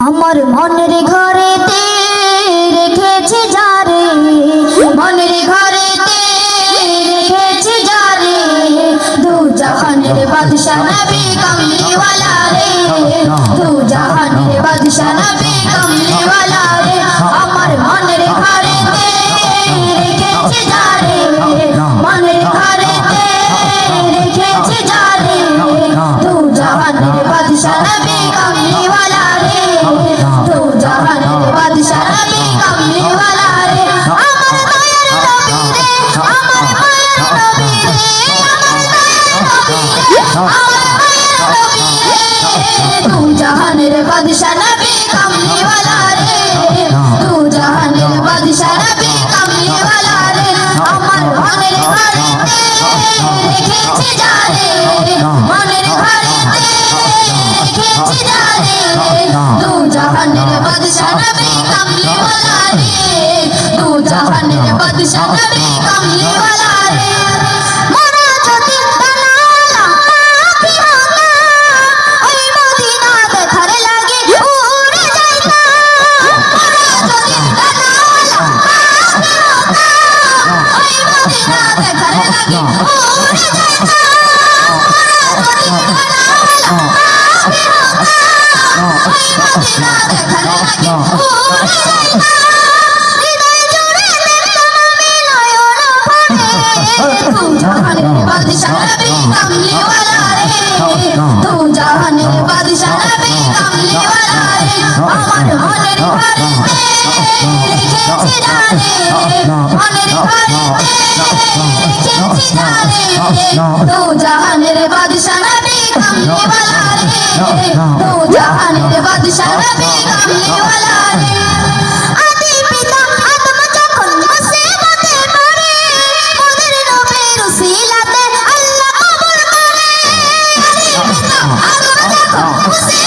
আমার মনের ঘরেতে রেখেছি যারে, মনের ঘরেতে রেখেছি যারে, দু জাহানের বাদশা নবী কমলিওয়ালা রে, দু জাহানের বাদশা নবী কমলিওয়ালা রে, আমার মনের ঘরেতে রেখেছি যারে, মনের ঘরেতে যারে, দু জাহানের নবী দু জাহানের বাদশা নবী কমলিওয়ালা রে। আমার দয়ার নবী মনের ঘরেতে দু জাহানের বাদশা নবী কমলিওয়ালা রে। মোরা ভরে। তু জাহানের বাদশা নবী কমলিওয়ালা রে। তু জাহানের বাদশা নবী কমলিওয়ালা রে। আমার মনের ঘরেতে রেখেছি যারে। মনের ঘরেতে রেখেছি যারে। তু জাহানের বাদশা নবী কমলিওয়ালা রে। তু জাহানের বাদশা নবী কমলিওয়ালা রে। আদি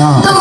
তু